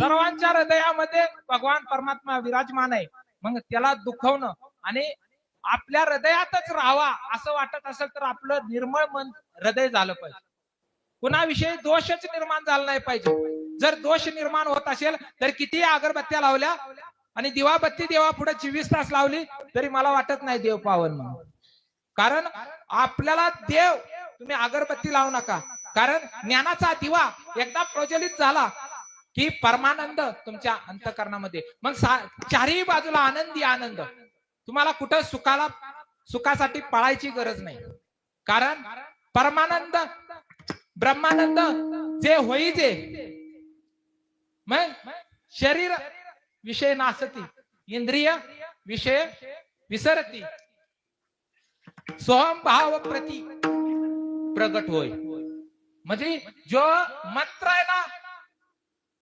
सर्वांच्या हृदयामध्ये भगवान परमात्मा विराजमान आहे. मग त्याला दुखवणं आणि आपल्या हृदयातच राहावा असं वाटत असेल तर आपलं निर्मळ मन हृदय झालं पाहिजे. कुणाविषयी दोषच निर्माण झाला नाही पाहिजे. जर दोष निर्माण होत असेल तर किती अगरबत्त्या लावल्या आणि दिवाबत्ती देवा पुढे चोवीस तास लावली तरी मला वाटत नाही देव पावन म्हणून. कारण आपल्याला देव तुम्ही अगरबत्ती लावू नका. कारण ज्ञानाचा दिवा एकदा प्रज्वलित झाला की परमानंद तुमच्या अंतकरणामध्ये. मग चारही बाजूला आनंदी आनंद. तुम्हाला कुठं सुखाला सुखासाठी पळायची गरज नाही. कारण परमानंद ब्रह्मानंद जे होईचे मग शरीर विषय नासती इंद्रिय विषय विसरती. सोहम भाव प्रती प्रगट होय. म्हणजे जो मंत्र आहे